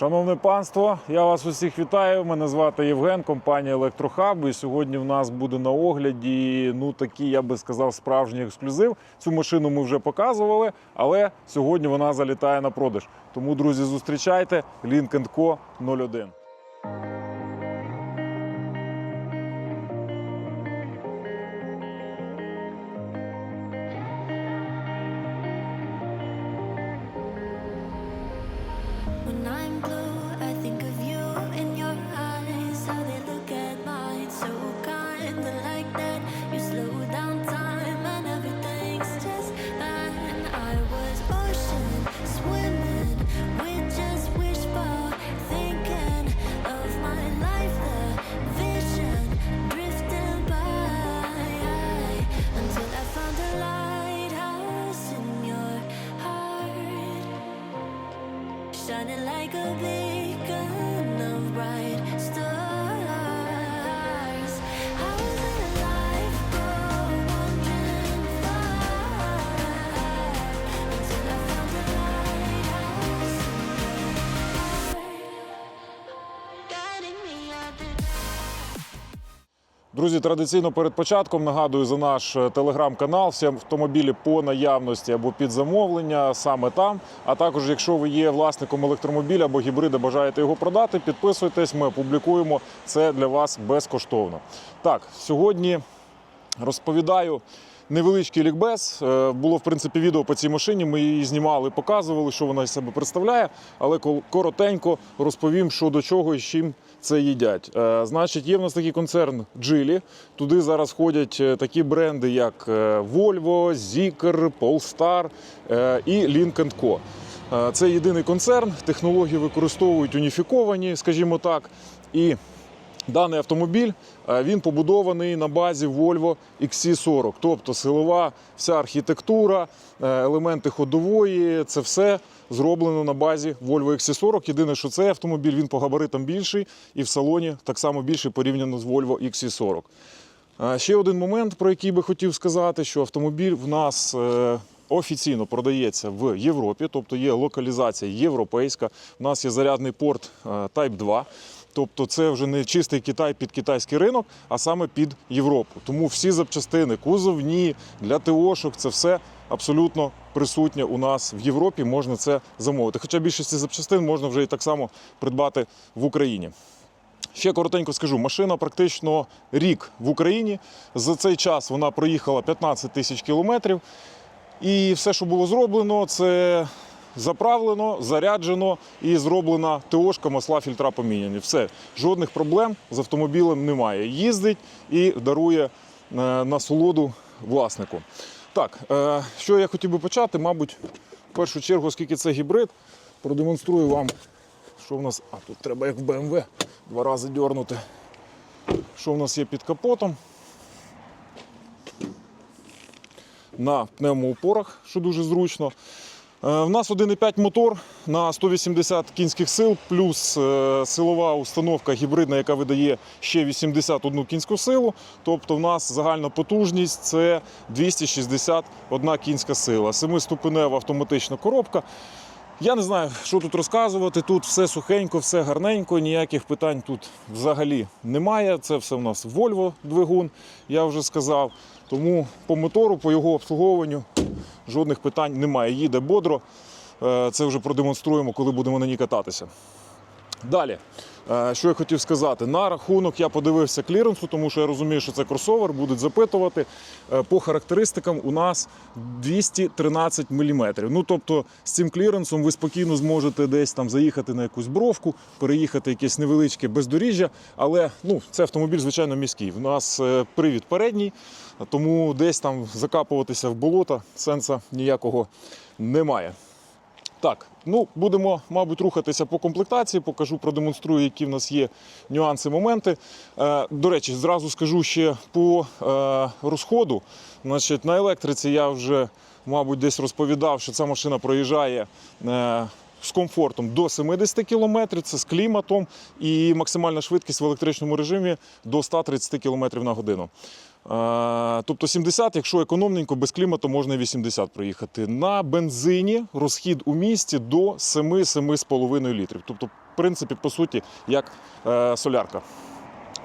Шановне панство, я вас усіх вітаю. Мене звати Євген, компанія Електрохаб. І сьогодні в нас буде на огляді ну такий, я би сказав, справжній ексклюзив. Цю машину ми вже показували, але сьогодні вона залітає на продаж. Тому, друзі, зустрічайте Link Co 01. Друзі, традиційно перед початком нагадую за наш е, телеграм-канал. Всі автомобілі по наявності або під замовлення саме там. А також, якщо ви є власником електромобіля або гібрида, бажаєте його продати, підписуйтесь. Ми опублікуємо це для вас безкоштовно. Так, сьогодні розповідаю. Невеличкий лікбез. Е, Було в принципі відео по цій машині. Ми її знімали, показували, що вона з себе представляє. Але коротенько розповім, що до чого і з чим це їдять. Е, Значить, є в нас такий концерн Geely. Туди зараз ходять е, такі бренди, як Volvo, Zeekr, Polestar і Link Co. Це єдиний концерн. Технології використовують уніфіковані, скажімо так. І Даний автомобіль е, він побудований на базі Volvo XC40, тобто силова вся архітектура, е, елементи ходової, це все зроблено на базі Volvo XC40. Єдине, що цей автомобіль він по габаритам більший і в салоні так само більший порівняно з Volvo XC40. Е, Ще один момент, про який би хотів сказати, що автомобіль в нас офіційно продається в Європі, тобто є локалізація європейська. У нас є зарядний порт Type 2. Тобто це вже не чистий Китай під китайський ринок, а саме під Європу. Тому всі запчастини, кузовні для ТОшок, це все абсолютно присутнє у нас в Європі. Можна це замовити. Хоча більшості запчастин можна вже і так само придбати в Україні. Ще коротенько скажу, машина практично рік в Україні. За цей час вона проїхала 15 тисяч кілометрів. І все, що було зроблено, це заправлено, заряджено і зроблена ТОшка, масла, фільтра поміняні. Все, жодних проблем з автомобілем немає. Їздить і дарує е, насолоду власнику. Так, е, що я хотів би почати, мабуть, в першу чергу, оскільки це гібрид, продемонструю вам, що в нас. А тут треба як в BMW два рази дьорнути. Що в нас є під капотом? на пневмоупорах, що дуже зручно. Е, В нас 1,5 мотор на 180 кінських сил, плюс е, силова установка гібридна, яка видає ще 81 кінську силу. Тобто в нас загальна потужність це 261 кінська сила. Семиступенева автоматична коробка. Я не знаю, що тут розказувати. Тут все сухенько, все гарненько, ніяких питань тут взагалі немає. Це все в нас Volvo двигун, я вже сказав. Тому по мотору, по його обслуговуванню жодних питань немає. Їде бодро. Е, Це вже продемонструємо, коли будемо на ній кататися. Далі, що я хотів сказати, на рахунок я подивився кліренсу, тому що я розумію, що це кросовер, будуть запитувати. Е, По характеристикам у нас 213 мм. Ну тобто з цим кліренсом ви спокійно зможете десь там заїхати на якусь бровку, переїхати якесь невеличке бездоріжжя. Але ну, це автомобіль, звичайно, міський. У нас е, привід передній, тому десь там закапуватися в болото сенса ніякого немає. Так, ну будемо, мабуть, рухатися по комплектації. Покажу, продемонструю, які в нас є нюанси, моменти. Е, до речі, зразу скажу ще по е, розходу. Значить, на електриці я вже, мабуть, десь розповідав, що ця машина проїжджає. Е, з комфортом до 70 км, це з кліматом, і максимальна швидкість в електричному режимі до 130 км на годину. Е, Тобто 70, якщо економненько, без клімату можна 80 проїхати. На бензині розхід у місті до 7-7,5 літрів. Тобто, в принципі, по суті, як е, солярка.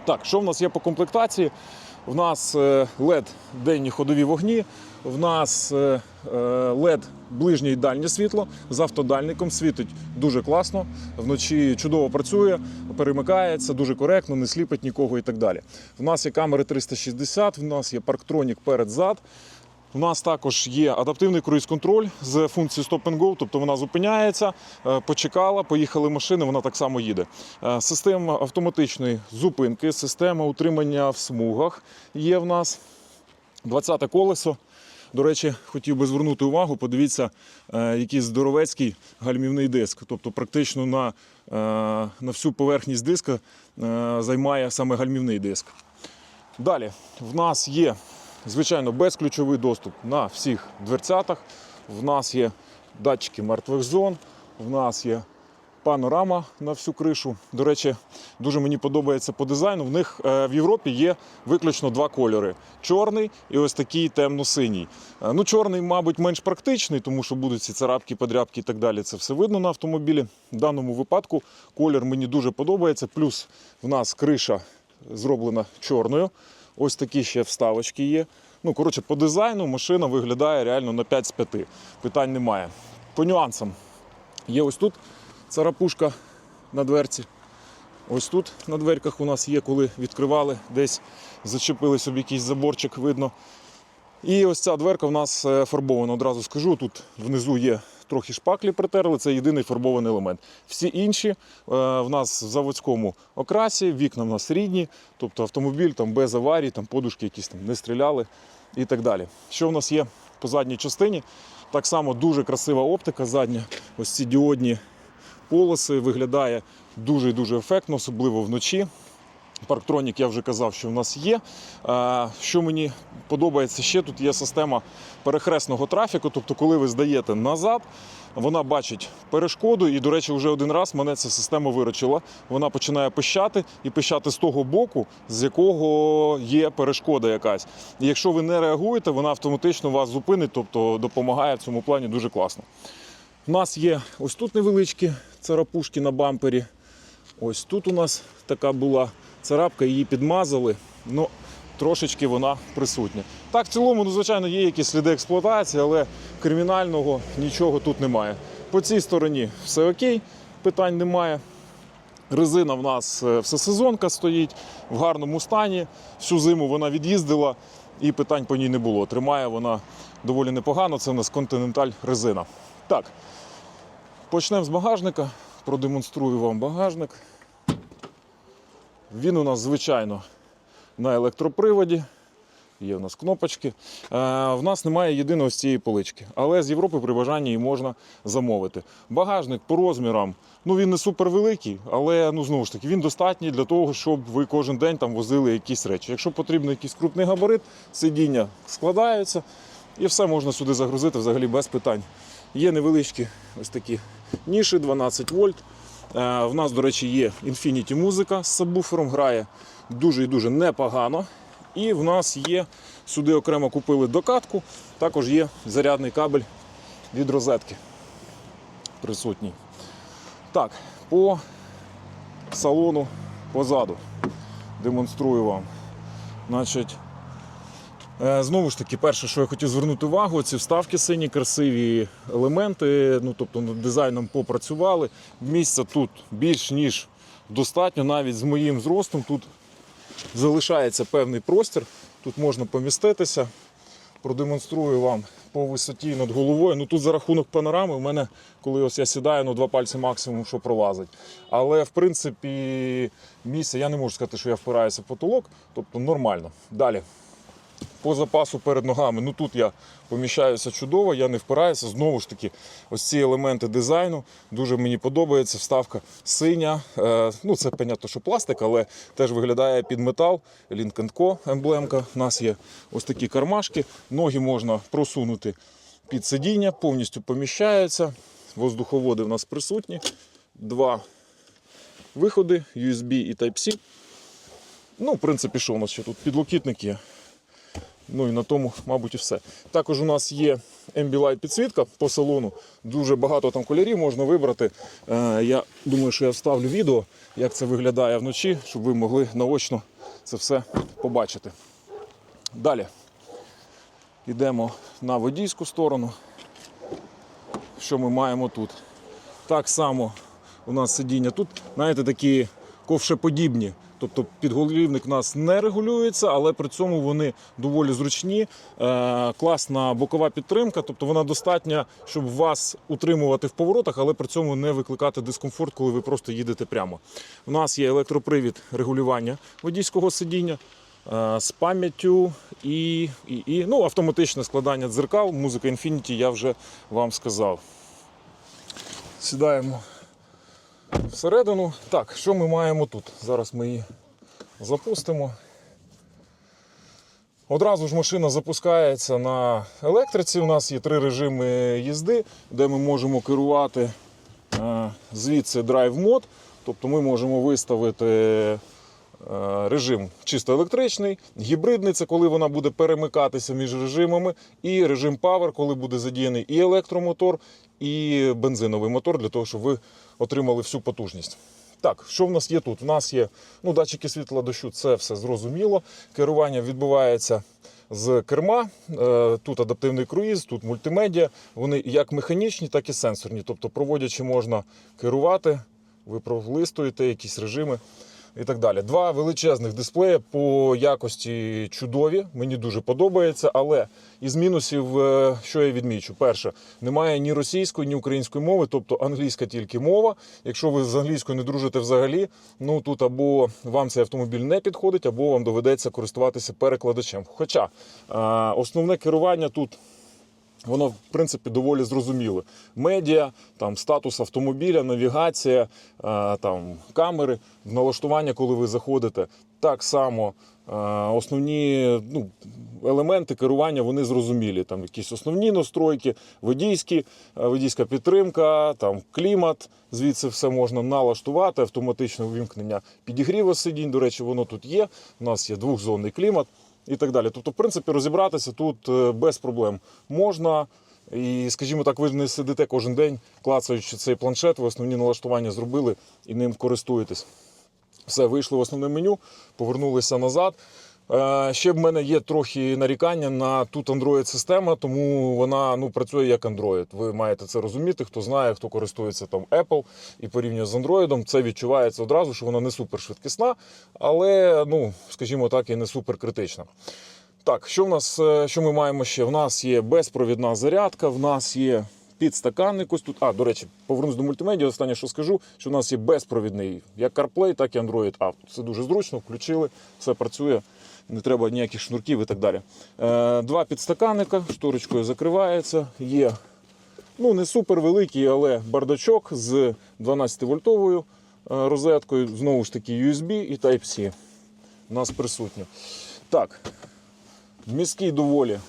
Так, що в нас є по комплектації? В нас лед LED денні ходові вогні, в нас е, е, LED ближнє і дальнє світло з автодальником світить дуже класно. Вночі чудово працює, перемикається дуже коректно, не сліпить нікого і так далі. В нас є камери 360, в нас є парктронік перед-зад. У нас також є адаптивний круїз-контроль з функцією Stop and Go, тобто вона зупиняється, е, почекала, поїхали машини, вона так само їде. Е, Система автоматичної зупинки, система утримання в смугах є в нас. 20-те колесо. До речі, хотів би звернути увагу, подивіться, е, який здоровецький гальмівний диск. Тобто, практично на, на всю поверхність диска займає саме гальмівний диск. Далі в нас є, звичайно, безключовий доступ на всіх дверцятах. В нас є датчики мертвих зон, в нас є панорама на всю кришу. До речі, дуже мені подобається по дизайну. В них е, в Європі є виключно два кольори: чорний і ось такий темно-синій. Е, Ну, чорний, мабуть, менш практичний, тому що будуть ці царапки, подрябки і так далі. Це все видно на автомобілі. В даному випадку колір мені дуже подобається. Плюс в нас криша зроблена чорною. Ось такі ще вставочки є. Ну, коротше, по дизайну машина виглядає реально на 5 з 5. Питань немає. По нюансам. Є ось тут царапушка на дверці. Ось тут на дверках у нас є, коли відкривали, десь зачепили собі якийсь заборчик, видно. І ось ця дверка в нас е, фарбована. Одразу скажу, тут внизу є трохи шпаклі притерли, це єдиний фарбований елемент. Всі інші е, в нас в заводському окрасі, вікна в нас рідні, тобто автомобіль там без аварій, там подушки якісь там не стріляли і так далі. Що в нас є по задній частині? Так само дуже красива оптика задня. Ось ці діодні полоси виглядає дуже дуже ефектно, особливо вночі. Парктронік я вже казав, що в нас є. Е, Що мені подобається ще, тут є система перехресного трафіку. Тобто, коли ви здаєте назад, вона бачить перешкоду. І, до речі, вже один раз мене ця система виручила. Вона починає пищати і пищати з того боку, з якого є перешкода якась. І якщо ви не реагуєте, вона автоматично вас зупинить, тобто допомагає в цьому плані дуже класно. У нас є ось тут невеличкі царапушки на бампері. Ось тут у нас така була царапка, її підмазали. Ну, трошечки вона присутня. Так, в цілому, ну, звичайно, є якісь сліди експлуатації, але кримінального нічого тут немає. По цій стороні все окей, питань немає. Резина в нас е, всесезонка стоїть в гарному стані. Всю зиму вона від'їздила і питань по ній не було. Тримає вона доволі непогано. Це в нас континенталь резина. Так, почнемо з багажника. Продемонструю вам багажник. Він у нас, звичайно, на електроприводі. Є у нас кнопочки. Е, в нас немає єдиної ось цієї полички, але з Європи при бажанні її можна замовити. Багажник по розмірам, ну він не супервеликий, але ну знову ж таки він достатній для того, щоб ви кожен день там возили якісь речі. Якщо потрібно якийсь крупний габарит, сидіння складаються і все можна сюди загрузити взагалі без питань. Є невеличкі ось такі ніші 12 вольт. Е, В нас, до речі, є Infinity музика з сабвуфером, грає дуже і дуже непогано. І в нас є, сюди окремо купили докатку, також є зарядний кабель від розетки присутній. Так, по салону позаду демонструю вам. Значить, Знову ж таки, перше, що я хотів звернути увагу, ці вставки сині, красиві елементи. Ну, тобто над дизайном попрацювали. Місця тут більш ніж достатньо, навіть з моїм зростом тут залишається певний простір. Тут можна поміститися. Продемонструю вам по висоті над головою. Ну тут за рахунок панорами, у мене, коли ось я сідаю, ну два пальці максимум, що пролазить. Але в принципі місце я не можу сказати, що я впираюся в потолок, тобто нормально. Далі по запасу перед ногами. Ну тут я поміщаюся чудово, я не впираюся. Знову ж таки, ось ці елементи дизайну дуже мені подобається. Вставка синя. Е, ну це понятно, що пластик, але теж виглядає під метал. Link Co емблемка. У нас є ось такі кармашки. Ноги можна просунути під сидіння, повністю поміщаються. воздуховоди в нас присутні. Два виходи USB і Type-C. Ну, в принципі, що у нас ще тут? Підлокітник є. Ну і на тому, мабуть, і все. Також у нас є Ambilight підсвітка по салону. Дуже багато там кольорів можна вибрати. Е, я думаю, що я вставлю відео, як це виглядає вночі, щоб ви могли наочно це все побачити. Далі йдемо на водійську сторону. Що ми маємо тут? Так само у нас сидіння тут, знаєте, такі ковшеподібні. Тобто підголівник у нас не регулюється, але при цьому вони доволі зручні. Е, класна бокова підтримка, тобто вона достатня, щоб вас утримувати в поворотах, але при цьому не викликати дискомфорт, коли ви просто їдете прямо. У нас є електропривід регулювання водійського сидіння. е, З пам'яттю і, і, і ну, автоматичне складання дзеркал, музика Infinity я вже вам сказав. Сідаємо всередину. Так, що ми маємо тут? Зараз ми її запустимо. Одразу ж машина запускається на електриці. У нас є три режими їзди, де ми можемо керувати е, звідси драйв мод. Тобто ми можемо виставити режим чисто електричний, гібридний це коли вона буде перемикатися між режимами, і режим Power, коли буде задіяний і електромотор, і бензиновий мотор, для того, щоб ви отримали всю потужність. Так, що в нас є тут? У нас є ну, датчики світла дощу, це все зрозуміло. Керування відбувається з керма. Е, Тут адаптивний круїз, тут мультимедіа. Вони як механічні, так і сенсорні. Тобто, проводячи, можна керувати, ви пролистуєте якісь режими і так далі. Два величезних дисплеї по якості чудові. Мені дуже подобається. Але із мінусів, е, що я відмічу, перше, немає ні російської, ні української мови, тобто англійська тільки мова. Якщо ви з англійською не дружите взагалі, ну тут або вам цей автомобіль не підходить, або вам доведеться користуватися перекладачем. Хоча е, основне керування тут Воно, в принципі, доволі зрозуміле. Медіа, там, статус автомобіля, навігація, е, там, камери, налаштування, коли ви заходите. Так само е, основні ну, елементи керування вони зрозумілі. Там якісь основні настройки, водійські, е, водійська підтримка, там, клімат. Звідси все можна налаштувати, автоматичне увімкнення підігріву сидінь. До речі, воно тут є. У нас є двохзонний клімат і так далі. Тобто, в принципі, розібратися тут е, без проблем можна. І, скажімо так, ви не сидите кожен день, клацаючи цей планшет, ви основні налаштування зробили і ним користуєтесь. Все, вийшли в основне меню, повернулися назад. Е, Ще в мене є трохи нарікання на тут Android-система, тому вона ну, працює як Android. Ви маєте це розуміти. Хто знає, хто користується там Apple і порівнює з Android, це відчувається одразу, що вона не супершвидкісна, але, ну, скажімо так, і не суперкритична. Так, що в нас, е, що ми маємо ще? В нас є безпровідна зарядка, в нас є підстаканник ось тут. А, до речі, повернусь до мультимедіа. Останнє, що скажу, що в нас є безпровідний як CarPlay, так і Android Auto. Це дуже зручно, включили, все працює, не треба ніяких шнурків і так далі. Е, два підстаканника, шторочкою закривається. Є ну, не супер великий, але бардачок з 12-вольтовою е, розеткою. Знову ж таки, USB і Type-C. У нас присутньо. Так, міський доволі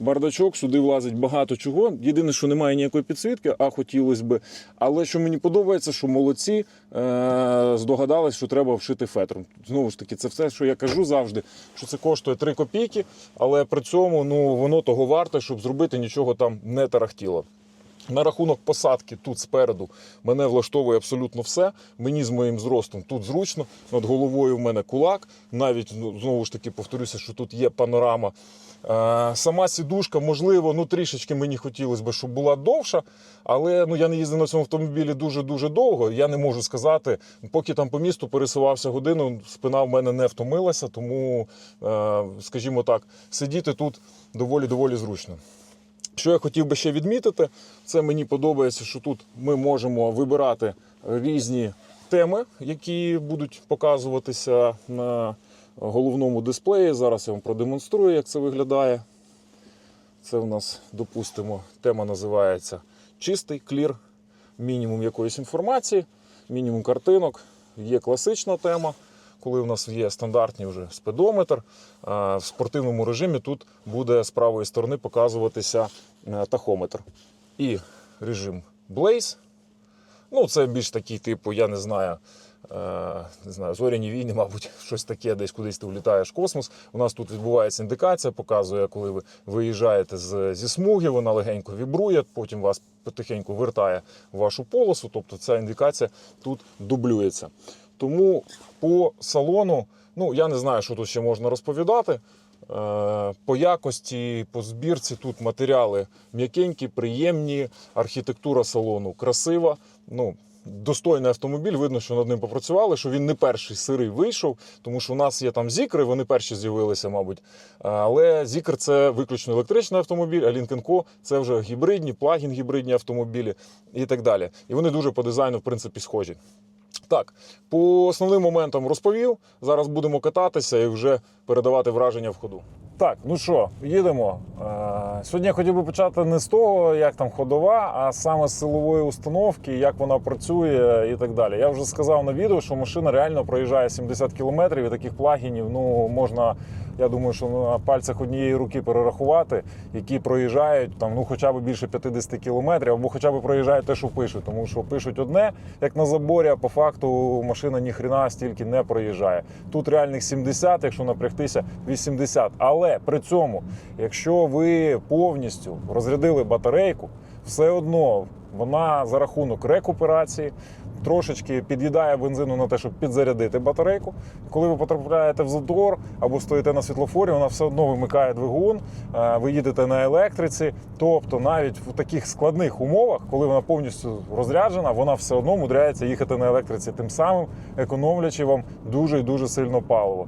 бардачок, сюди влазить багато чого. Єдине, що немає ніякої підсвітки, а хотілося би. Але що мені подобається, що молодці е- здогадались, що треба вшити фетром. Знову ж таки, це все, що я кажу завжди, що це коштує 3 копійки, але при цьому ну, воно того варте, щоб зробити нічого там не тарахтіло. На рахунок посадки тут спереду мене влаштовує абсолютно все. Мені з моїм зростом тут зручно. Над головою в мене кулак. Навіть ну, знову ж таки повторюся, що тут є панорама. Е, сама сідушка, можливо, ну трішечки мені хотілося б, щоб була довша, але ну я не їздив на цьому автомобілі дуже дуже довго. Я не можу сказати. Поки там по місту пересувався годину, спина в мене не втомилася, тому, е, скажімо так, сидіти тут доволі доволі зручно. Що я хотів би ще відмітити, це мені подобається, що тут ми можемо вибирати різні теми, які будуть показуватися на головному дисплеї. Зараз я вам продемонструю, як це виглядає. Це у нас, допустимо, тема називається чистий клір, мінімум якоїсь інформації, мінімум картинок. Є класична тема, коли у нас є стандартний вже спидометр. В спортивному режимі тут буде з правої сторони показуватися тахометр. І режим Blaze. Ну, це більш такий, типу, я не знаю. е, Не знаю, зоряні війни, мабуть, щось таке, десь кудись ти влітаєш в космос. У нас тут відбувається індикація, показує, коли ви виїжджаєте з, зі смуги, вона легенько вібрує, потім вас потихеньку вертає в вашу полосу. Тобто ця індикація тут дублюється. Тому по салону, ну я не знаю, що тут ще можна розповідати. Е, По якості, по збірці тут матеріали м'якенькі, приємні, архітектура салону красива. Ну, достойний автомобіль, видно, що над ним попрацювали, що він не перший сирий вийшов, тому що у нас є там зікри, вони перші з'явилися, мабуть. Е, Але зікр це виключно електричний автомобіль, а Co це вже гібридні, плагін гібридні автомобілі і так далі. І вони дуже по дизайну, в принципі, схожі. Так, по основним моментам розповів. Зараз будемо кататися і вже передавати враження в ходу. Так, ну що, їдемо. Е, Сьогодні я хотів би почати не з того, як там ходова, а саме з силової установки, як вона працює і так далі. Я вже сказав на відео, що машина реально проїжджає 70 кілометрів і таких плагінів ну, можна, я думаю, що на пальцях однієї руки перерахувати, які проїжджають там, ну, хоча б більше 50 кілометрів, або хоча б проїжджають те, що пишуть. Тому що пишуть одне, як на заборі, а по факту машина ніхрена стільки не проїжджає. Тут реальних 70, якщо напрягтися, 80. Але при цьому, якщо ви повністю розрядили батарейку, все одно вона за рахунок рекуперації трошечки під'їдає бензину на те, щоб підзарядити батарейку. Коли ви потрапляєте в затор або стоїте на світлофорі, вона все одно вимикає двигун, е, ви їдете на електриці. Тобто навіть в таких складних умовах, коли вона повністю розряджена, вона все одно мудряється їхати на електриці, тим самим економлячи вам дуже і дуже сильно паливо.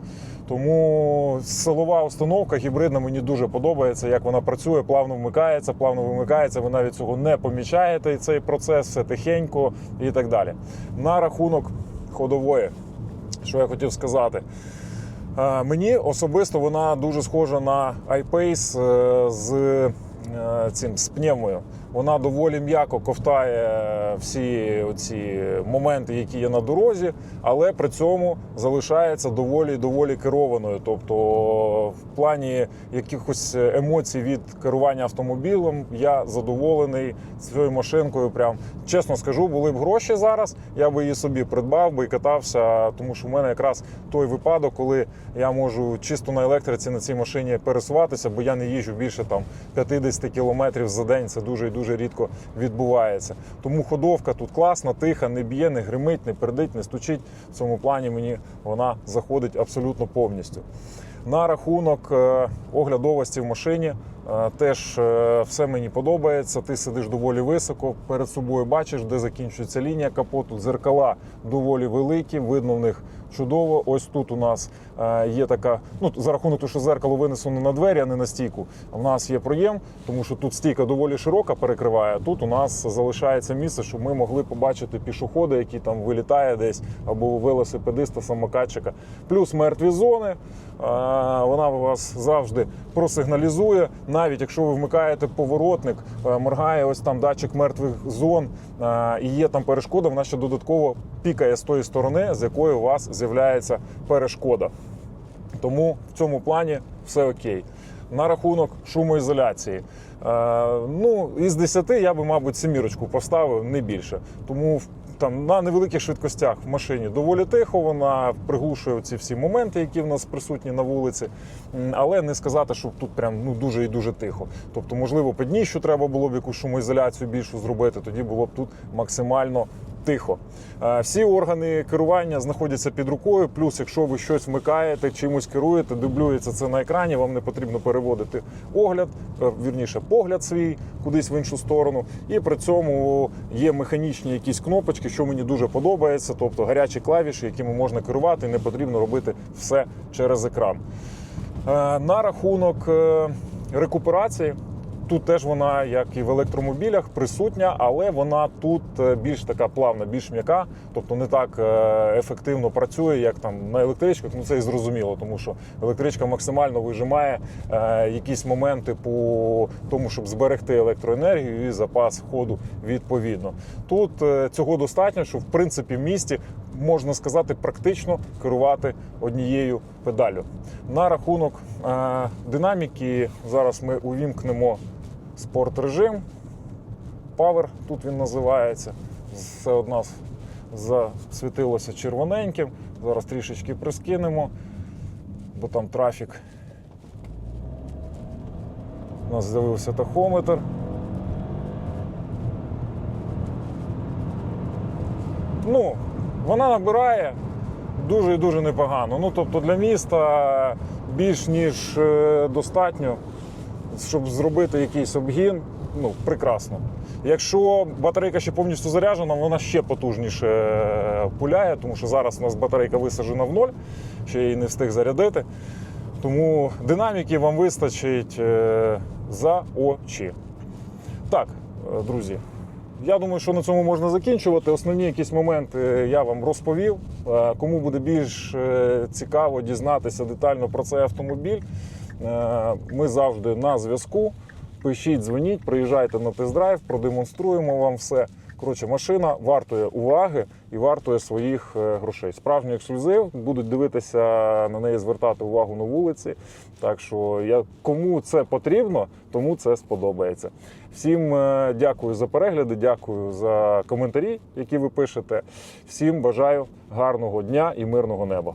Тому силова установка гібридна мені дуже подобається, як вона працює, плавно вмикається, плавно вимикається. Ви навіть цього не помічаєте. Цей процес все тихенько і так далі. На рахунок ходової, що я хотів сказати. Е, Мені особисто вона дуже схожа на iPace е, з е, цим з пневмою. Вона доволі м'яко ковтає всі ці моменти, які є на дорозі, але при цьому залишається доволі доволі керованою. Тобто, в плані якихось емоцій від керування автомобілем я задоволений цією машинкою. Прям чесно скажу, були б гроші зараз. Я би її собі придбав би і катався, тому що в мене якраз той випадок, коли я можу чисто на електриці на цій машині пересуватися, бо я не їжджу більше там 50 кілометрів за день. Це дуже і дуже рідко відбувається. Тому ходовка тут класна, тиха, не б'є, не гримить, не пердить, не стучить. В цьому плані мені вона заходить абсолютно повністю. На рахунок е, оглядовості в машині е, теж е, все мені подобається. Ти сидиш доволі високо, перед собою бачиш, де закінчується лінія капоту. Дзеркала доволі великі, видно в них чудово. Ось тут у нас е, є така, ну за рахунок того, що зеркало винесено на двері, а не на стійку. У нас є проєм, тому що тут стійка доволі широка перекриває. Тут у нас залишається місце, щоб ми могли побачити пішохода, який там вилітає десь, або велосипедиста, самокатчика. Плюс мертві зони. Е, Вона вас завжди просигналізує. Навіть якщо ви вмикаєте поворотник, е, моргає ось там датчик мертвих зон і є там перешкода, вона ще додатково пікає з тої сторони, з якої у вас з'являється перешкода. Тому в цьому плані все окей. На рахунок шумоізоляції. Е, ну, із 10 я би, мабуть, семірочку поставив, не більше. Тому там на невеликих швидкостях в машині доволі тихо, вона приглушує ці всі моменти, які в нас присутні на вулиці. Але не сказати, що тут прям ну дуже і дуже тихо. Тобто, можливо, по дні, що треба було б якусь шумоізоляцію більшу зробити, тоді було б тут максимально тихо. Е, Всі органи керування знаходяться під рукою. Плюс, якщо ви щось вмикаєте, чимось керуєте, дублюється це на екрані. Вам не потрібно переводити огляд, е, вірніше погляд свій кудись в іншу сторону. І при цьому є механічні якісь кнопочки, що мені дуже подобається, тобто гарячі клавіші, якими можна керувати, не потрібно робити все через екран. Е, На рахунок рекуперації. Тут теж вона, як і в електромобілях, присутня, але вона тут е, більш така плавна, більш м'яка, тобто не так е, ефективно працює, як там на електричках. Ну це і зрозуміло, тому що електричка максимально вижимає е, якісь моменти по тому, щоб зберегти електроенергію і запас ходу відповідно. Тут цього достатньо, що в принципі в місті можна сказати практично керувати однією педаллю. На рахунок е, динаміки зараз ми увімкнемо спорт режим. Power, тут він називається. Все нас засвітилося червоненьким. Зараз трішечки прискинемо, бо там трафік. У нас з'явився тахометр. Ну, вона набирає дуже і дуже непогано. Ну, тобто для міста більш ніж е, достатньо, щоб зробити якийсь обгін. Ну, прекрасно. Якщо батарейка ще повністю заряджена, вона ще потужніше е, пуляє, тому що зараз у нас батарейка висаджена в ноль, ще її не встиг зарядити. Тому динаміки вам вистачить е, за очі. Так, е, друзі, я думаю, що на цьому можна закінчувати. Основні якісь моменти я вам розповів. Кому буде більш цікаво дізнатися детально про цей автомобіль, ми завжди на зв'язку. Пишіть, дзвоніть, приїжджайте на тест-драйв, продемонструємо вам все. Коротше, машина вартує уваги і вартує своїх е, грошей. Справжній ексклюзив, будуть дивитися на неї, звертати увагу на вулиці. Так що я кому це потрібно, тому це сподобається. Всім е, дякую за перегляди, дякую за коментарі, які ви пишете. Всім бажаю гарного дня і мирного неба.